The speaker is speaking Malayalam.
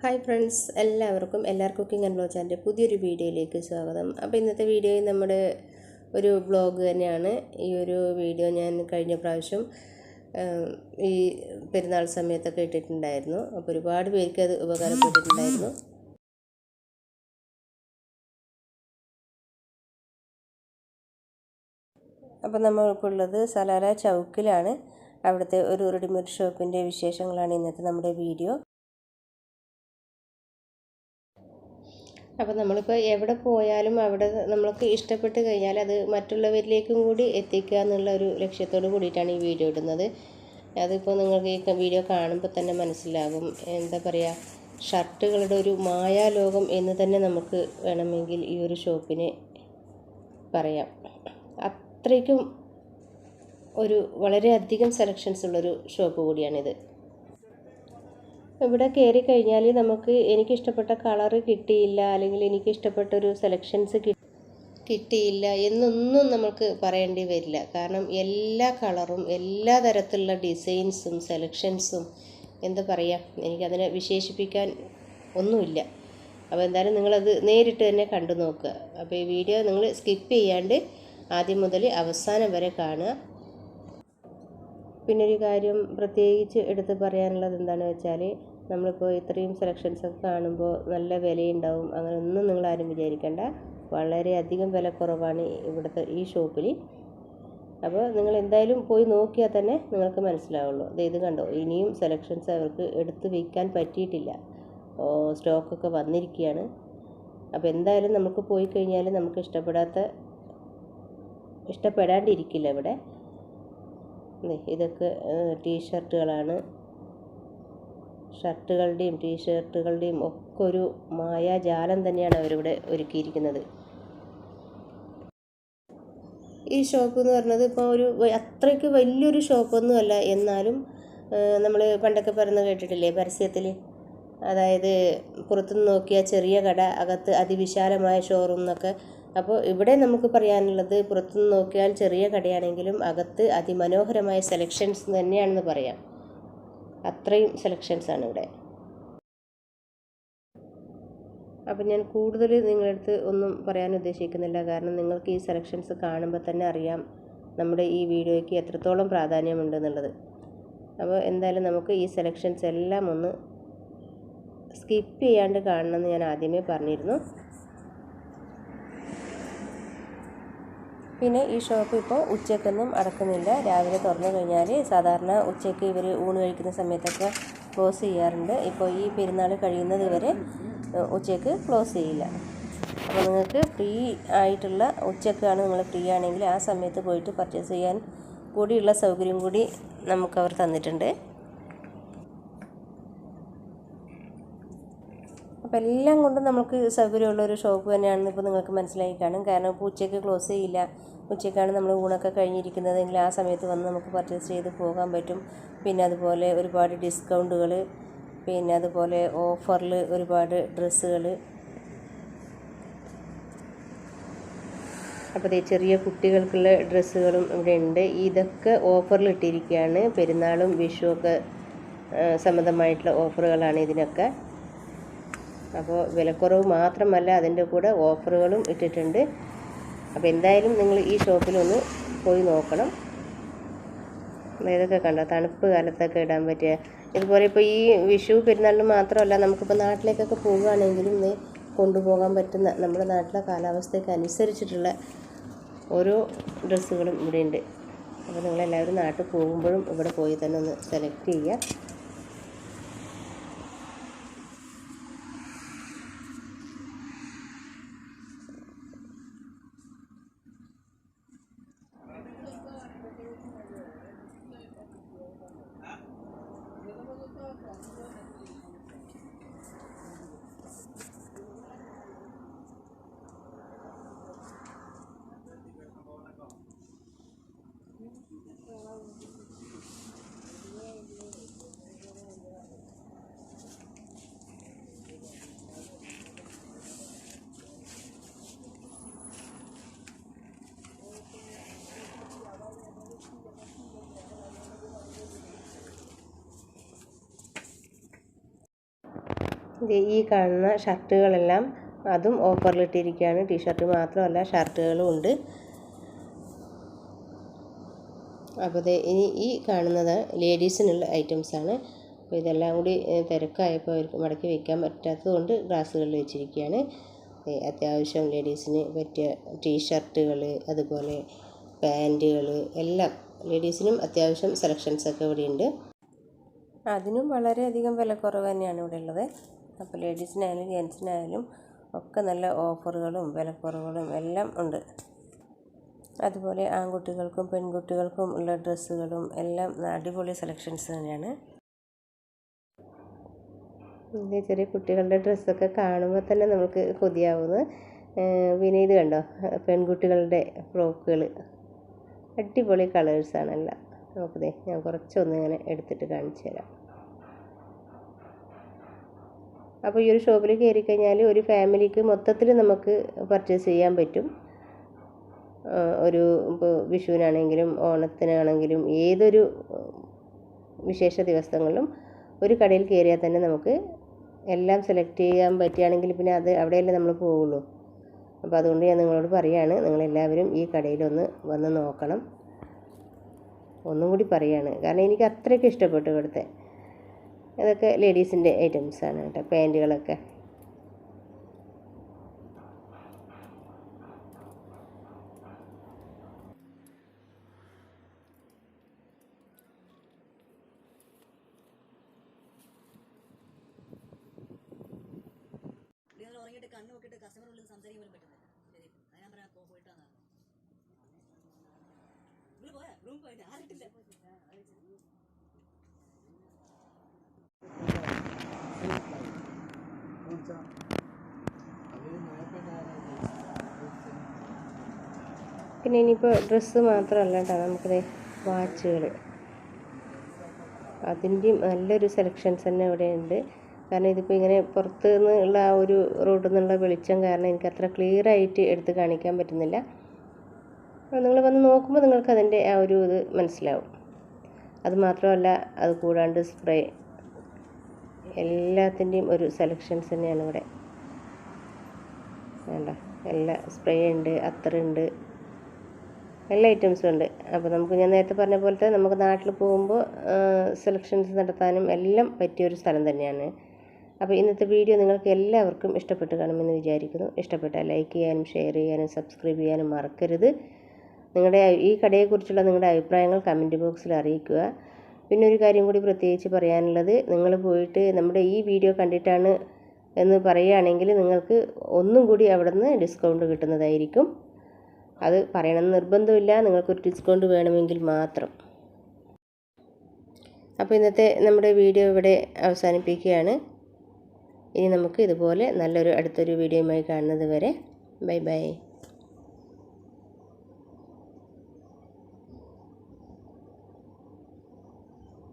ഹായ് ഫ്രണ്ട്സ് എല്ലാവർക്കും എല്ലാവർ കുക്കിംഗ് ആൻഡ് ബ്ലോജാന്റെ പുതിയൊരു വീഡിയോയിലേക്ക് സ്വാഗതം. അപ്പോൾ ഇന്നത്തെ വീഡിയോയിൽ നമ്മുടെ ഒരു ബ്ലോഗ് തന്നെയാണ്. ഈ ഒരു വീഡിയോ ഞാൻ കഴിഞ്ഞ പ്രാവശ്യം ഈ പെരുന്നാൾ സമയത്തൊക്കെ ഇട്ടിട്ടുണ്ടായിരുന്നു. അപ്പോൾ ഒരുപാട് പേർക്ക് അത് ഉപകാരപ്പെട്ടിട്ടുണ്ടായിരുന്നു. അപ്പോൾ നമ്മൾക്കുള്ളത് ഉള്ളത് സലാല ചൗക്കിലാണ്. അവിടുത്തെ ഒരു റെഡിമെയ്ഡ് ഷോപ്പിന്റെ വിശേഷങ്ങളാണ് ഇന്നത്തെ നമ്മുടെ വീഡിയോ. അപ്പോൾ നമ്മളിപ്പോൾ എവിടെ പോയാലും അവിടെ നമ്മൾക്ക് ഇഷ്ടപ്പെട്ട് കഴിഞ്ഞാൽ അത് മറ്റുള്ളവരിലേക്കും കൂടി എത്തിക്കുക എന്നുള്ള ഒരു ലക്ഷ്യത്തോട് കൂടിയിട്ടാണ് ഈ വീഡിയോ ഇടുന്നത്. അതിപ്പോൾ നിങ്ങൾക്ക് ഈ വീഡിയോ കാണുമ്പോൾ തന്നെ മനസ്സിലാകും. എന്താ പറയുക ഷർട്ടുകളുടെ ഒരു മായാലോകം എന്ന് തന്നെ നമുക്ക് വേണമെങ്കിൽ ഈ ഒരു ഷോപ്പിനെ പറയാം. അത്രയ്ക്കും ഒരു വളരെയധികം സെലക്ഷൻസ് ഉള്ളൊരു ഷോപ്പ് കൂടിയാണിത്. ഇവിടെ കയറി കഴിഞ്ഞാൽ നമുക്ക് എനിക്കിഷ്ടപ്പെട്ട കളറ് കിട്ടിയില്ല അല്ലെങ്കിൽ എനിക്കിഷ്ടപ്പെട്ട ഒരു സെലക്ഷൻസ് കിട്ടിയില്ല എന്നൊന്നും നമുക്ക് പറയേണ്ടി വരില്ല. കാരണം എല്ലാ കളറും എല്ലാ തരത്തിലുള്ള ഡിസൈൻസും സെലക്ഷൻസും എന്താ പറയുക എനിക്കതിനെ വിശേഷിപ്പിക്കാൻ ഒന്നുമില്ല. അപ്പോൾ എന്തായാലും നിങ്ങളത് നേരിട്ട് തന്നെ കണ്ടു നോക്കുക അപ്പോൾ ഈ വീഡിയോ നിങ്ങൾ സ്കിപ്പ് ചെയ്യാണ്ട് ആദ്യം മുതൽ അവസാനം വരെ കാണുക. പിന്നെ ഒരു കാര്യം പ്രത്യേകിച്ച് എടുത്ത് പറയാനുള്ളത് എന്താണെന്ന് വെച്ചാൽ നമ്മളിപ്പോൾ ഇത്രയും സെലക്ഷൻസ് ഒക്കെ കാണുമ്പോൾ നല്ല വിലയുണ്ടാവും. അങ്ങനെ ഒന്നും നിങ്ങൾ ആരും വിചാരിക്കേണ്ട വളരെയധികം വില കുറവാണ് ഇവിടുത്തെ ഈ ഷോപ്പിൽ അപ്പോൾ നിങ്ങൾ എന്തായാലും പോയി നോക്കിയാൽ തന്നെ നിങ്ങൾക്ക് മനസ്സിലാവുള്ളൂ. അത് ഇത് കണ്ടോ? ഇനിയും സെലക്ഷൻസ് അവർക്ക് എടുത്ത് വയ്ക്കാൻ പറ്റിയിട്ടില്ല. സ്റ്റോക്കൊക്കെ വന്നിരിക്കുകയാണ് അപ്പോൾ എന്തായാലും നമുക്ക് പോയി കഴിഞ്ഞാൽ നമുക്ക് ഇഷ്ടപ്പെടാത്ത ഇഷ്ടപ്പെടാണ്ടിരിക്കില്ല ഇവിടെ. ഇതൊക്കെ ടീഷർട്ടുകളാണ്. ഷർട്ടുകളുടെയും ടീഷർട്ടുകളുടെയും ഒക്കെ ഒരു മായാജാലം തന്നെയാണ് അവരിവിടെ ഒരുക്കിയിരിക്കുന്നത്. ഈ ഷോപ്പ് എന്ന് പറഞ്ഞത് ഇപ്പോൾ ഒരു അത്രയ്ക്ക് വലിയൊരു ഷോപ്പൊന്നുമല്ല. എന്നാലും നമ്മൾ പണ്ടൊക്കെ പറയുന്ന കേട്ടിട്ടില്ലേ പരസ്യത്തിൽ അതായത് പുറത്തുനിന്ന് നോക്കിയാൽ ചെറിയ കട അകത്ത് അതിവിശാലമായ ഷോറൂം എന്നൊക്കെ അപ്പോൾ ഇവിടെ നമുക്ക് പറയാനുള്ളത് പുറത്തുനിന്ന് നോക്കിയാൽ ചെറിയ കടയാണെങ്കിലും അകത്ത് അതിമനോഹരമായ സെലക്ഷൻസ് തന്നെയാണെന്ന് പറയാം. അത്രയും സെലക്ഷൻസ് ആണ് ഇവിടെ. അപ്പം ഞാൻ കൂടുതൽ നിങ്ങളുടെ അടുത്ത് ഒന്നും പറയാൻ ഉദ്ദേശിക്കുന്നില്ല. കാരണം നിങ്ങൾക്ക് ഈ സെലക്ഷൻസ് കാണുമ്പോൾ തന്നെ അറിയാം നമ്മുടെ ഈ വീഡിയോയ്ക്ക് എത്രത്തോളം പ്രാധാന്യമുണ്ടെന്നുള്ളത്. അപ്പോൾ എന്തായാലും നമുക്ക് ഈ സെലക്ഷൻസ് എല്ലാം ഒന്ന് സ്കിപ്പ് ചെയ്യാണ്ട് കാണണമെന്ന് ഞാൻ ആദ്യമേ പറഞ്ഞിരുന്നു. പിന്നെ ഈ ഷോപ്പ് ഇപ്പോൾ ഉച്ചക്കൊന്നും അടക്കുന്നില്ല. രാവിലെ തുറന്നു കഴിഞ്ഞാൽ സാധാരണ ഉച്ചയ്ക്ക് ഇവർ ഊണ് കഴിക്കുന്ന സമയത്തൊക്കെ ക്ലോസ് ചെയ്യാറുണ്ട്. ഇപ്പോൾ ഈ പെരുന്നാൾ കഴിയുന്നത് വരെ ഉച്ചയ്ക്ക് ക്ലോസ് ചെയ്യില്ല. അപ്പോൾ നിങ്ങൾക്ക് ഫ്രീ ആയിട്ടുള്ള ഉച്ചക്കാണ് നിങ്ങൾ ഫ്രീ ആണെങ്കിൽ ആ സമയത്ത് പോയിട്ട് പർച്ചേസ് ചെയ്യാൻ കൂടിയുള്ള സൗകര്യം കൂടി നമുക്ക് അവർ തന്നിട്ടുണ്ട്. അപ്പോൾ എല്ലാം കൊണ്ടും നമുക്ക് സൗകര്യമുള്ള ഒരു ഷോപ്പ് തന്നെയാണെന്ന് ഇപ്പോൾ നിങ്ങൾക്ക് മനസ്സിലായി കാണും. കാരണം ഇപ്പോൾ ഉച്ചയ്ക്ക് ക്ലോസ് ചെയ്യില്ല. ഉച്ചയ്ക്കാണ് നമ്മൾ ഊണൊക്കെ കഴിഞ്ഞിരിക്കുന്നതെങ്കിൽ ആ സമയത്ത് വന്ന് നമുക്ക് പർച്ചേസ് ചെയ്ത് പോകാൻ പറ്റും. പിന്നെ അതുപോലെ ഒരുപാട് ഡിസ്കൗണ്ടുകൾ പിന്നെ അതുപോലെ ഓഫറിൽ ഒരുപാട് ഡ്രസ്സുകൾ അപ്പോൾ ഈ ചെറിയ കുട്ടികൾക്കുള്ള ഡ്രസ്സുകളും ഇവിടെ ഉണ്ട്. ഇതൊക്കെ ഓഫറിൽ ഇട്ടിരിക്കുകയാണ്. പെരുന്നാളും വിഷുവൊക്കെ സംബന്ധമായിട്ടുള്ള ഓഫറുകളാണ് ഇതിനൊക്കെ. അപ്പോൾ വിലക്കുറവ് മാത്രമല്ല അതിന്റെ കൂടെ ഓഫറുകളും ഇട്ടിട്ടുണ്ട്. അപ്പോൾ എന്തായാലും നിങ്ങൾ ഈ ഷോപ്പിലൊന്ന് പോയി നോക്കണം. ഇതൊക്കെ കണ്ടോ? തണുപ്പ് കാലത്തൊക്കെ ഇടാൻ പറ്റിയ ഇതുപോലെ ഇപ്പോൾ ഈ വിഷു പെരുന്നാളിന് മാത്രമല്ല നമുക്കിപ്പോൾ നാട്ടിലേക്കൊക്കെ പോകുകയാണെങ്കിലും ഇത് കൊണ്ടുപോകാൻ പറ്റുന്ന നമ്മുടെ നാട്ടിലെ കാലാവസ്ഥയ്ക്ക് അനുസരിച്ചിട്ടുള്ള ഓരോ ഡ്രസ്സുകളും ഇവിടെ ഉണ്ട് അപ്പോൾ നിങ്ങളെല്ലാവരും നാട്ടിൽ പോകുമ്പോഴും ഇവിടെ പോയി തന്നെ ഒന്ന് സെലക്ട് ചെയ്യുക. ഈ കാണുന്ന ഷർട്ടുകളെല്ലാം അതും ഓഫറിലിട്ടിരിക്കുകയാണ്. ടീഷർട്ട് മാത്രമല്ല ഷർട്ടുകളും ഉണ്ട്. അപ്പോൾ ഇത് ഇനി ഈ കാണുന്നത് ലേഡീസിനുള്ള ഐറ്റംസാണ് അപ്പോൾ ഇതെല്ലാം കൂടി തിരക്കായപ്പോൾ അവർക്ക് മടക്കി വയ്ക്കാൻ പറ്റാത്തത് കൊണ്ട് ഗ്ലാസ്സുകളിൽ വെച്ചിരിക്കുകയാണ്. അത്യാവശ്യം ലേഡീസിന് പറ്റിയ ടീഷർട്ടുകൾ അതുപോലെ പാന്റുകൾ എല്ലാം ലേഡീസിനും അത്യാവശ്യം സെലക്ഷൻസൊക്കെ ഇവിടെയുണ്ട്. അതിനും വളരെയധികം വിലക്കുറവ് തന്നെയാണ് ഇവിടെ ഉള്ളത്. അപ്പോൾ ലേഡീസിനായാലും ജെൻസിനായാലും ഒക്കെ നല്ല ഓഫറുകളും വിലക്കുറവുകളും എല്ലാം ഉണ്ട്. അതുപോലെ ആൺകുട്ടികൾക്കും പെൺകുട്ടികൾക്കും ഉള്ള ഡ്രസ്സുകളും എല്ലാം അടിപൊളി സെലക്ഷൻസ് തന്നെയാണ്. പിന്നെ ചെറിയ കുട്ടികളുടെ ഡ്രസ്സൊക്കെ കാണുമ്പോൾ തന്നെ നമുക്ക് കൊതിയാവുന്നു. പിന്നെ ഇത് കണ്ടോ? പെൺകുട്ടികളുടെ ഫ്രോക്കുകൾ. അടിപൊളി കളേഴ്സാണ് എല്ലാം. നമുക്കിതേ ഞാൻ കുറച്ചൊന്നിങ്ങനെ എടുത്തിട്ട് കാണിച്ചു തരാം. അപ്പോൾ ഈ ഒരു ഷോപ്പിൽ കയറി കഴിഞ്ഞാൽ ഒരു ഫാമിലിക്ക് മൊത്തത്തിൽ നമുക്ക് പർച്ചേസ് ചെയ്യാൻ പറ്റും. ഒരു ഇപ്പോൾ വിഷുവിനാണെങ്കിലും ഓണത്തിനാണെങ്കിലും ഏതൊരു വിശേഷ ദിവസങ്ങളിലും ഒരു കടയിൽ കയറിയാൽ തന്നെ നമുക്ക് എല്ലാം സെലക്ട് ചെയ്യാൻ പറ്റുകയാണെങ്കിൽ പിന്നെ അത് അവിടെയല്ലേ നമ്മൾ പോവുള്ളൂ. അപ്പോൾ അതുകൊണ്ട് ഞാൻ നിങ്ങളോട് പറയാണ് നിങ്ങളെല്ലാവരും ഈ കടയിലൊന്ന് വന്ന് നോക്കണം. ഒന്നും കൂടി പറയാണ്. കാരണം എനിക്ക് അത്രയ്ക്ക് ഇഷ്ടപ്പെട്ടു ഇവിടുത്തെ. ഇതൊക്കെ ലേഡീസിന്റെ ആണ് കേട്ടോ പാന്റുകളൊക്കെ. കണ്ണ് കസ്റ്റമർ പോയിട്ട് ആരിട്ടില്ല പിന്നെ ഇനിയിപ്പോൾ ഡ്രസ്സ് മാത്രമല്ല കേട്ടോ നമുക്കിത് വാച്ചുകൾ അതിന്റെയും നല്ലൊരു സെലക്ഷൻസ് തന്നെ ഇവിടെ ഉണ്ട് കാരണം ഇതിപ്പോൾ ഇങ്ങനെ പുറത്ത് നിന്നുള്ള ആ ഒരു റോഡിൽ നിന്നുള്ള വെളിച്ചം കാരണം എനിക്ക് അത്ര ക്ലിയർ ആയിട്ട് എടുത്ത് കാണിക്കാൻ പറ്റുന്നില്ല. അപ്പോൾ നിങ്ങൾ വന്ന് നോക്കുമ്പോൾ നിങ്ങൾക്ക് അതിന്റെ ആ ഒരു ഇത് മനസ്സിലാവും. അത് മാത്രമല്ല അത് കൂടാണ്ട് സ്പ്രേ എല്ലാത്തിന്റെയും ഒരു സെലക്ഷൻസ് തന്നെയാണ് ഇവിടെ. വേണ്ട എല്ലാ സ്പ്രേ ഉണ്ട് അത്തറുണ്ട് എല്ലാ ഐറ്റംസും ഉണ്ട്. അപ്പോൾ നമുക്ക് ഞാൻ നേരത്തെ പറഞ്ഞ പോലത്തെ നമുക്ക് നാട്ടിൽ പോകുമ്പോൾ സെലക്ഷൻസ് നടത്താനും എല്ലാം പറ്റിയൊരു സ്ഥലം തന്നെയാണ്. അപ്പോൾ ഇന്നത്തെ വീഡിയോ നിങ്ങൾക്ക് എല്ലാവർക്കും ഇഷ്ടപ്പെട്ട് കാണുമെന്ന് വിചാരിക്കുന്നു. ഇഷ്ടപ്പെട്ടാൽ ലൈക്ക് ചെയ്യാനും ഷെയർ ചെയ്യാനും സബ്സ്ക്രൈബ് ചെയ്യാനും മറക്കരുത്. നിങ്ങളുടെ ഈ കടയെക്കുറിച്ചുള്ള നിങ്ങളുടെ അഭിപ്രായങ്ങൾ കമന്റ് ബോക്സിൽ അറിയിക്കുക. പിന്നെ ഒരു കാര്യം കൂടി പ്രത്യേകിച്ച് പറയാനുള്ളത്. നിങ്ങൾ പോയിട്ട് നമ്മുടെ ഈ വീഡിയോ കണ്ടിട്ടാണ് എന്ന് പറയുകയാണെങ്കിൽ നിങ്ങൾക്ക് ഒന്നും കൂടി അവിടെ നിന്ന് ഡിസ്കൗണ്ട് കിട്ടുന്നതായിരിക്കും. അത് പറയണമെന്ന് നിർബന്ധമില്ല. നിങ്ങൾക്കൊരു ഡിസ്കൗണ്ട് വേണമെങ്കിൽ മാത്രം. അപ്പോൾ ഇന്നത്തെ നമ്മുടെ വീഡിയോ ഇവിടെ അവസാനിപ്പിക്കുകയാണ്. ഇനി നമുക്ക് ഇതുപോലെ നല്ലൊരു അടുത്തൊരു വീഡിയോയുമായി കാണുന്നത് വരെ ബൈ ബൈ.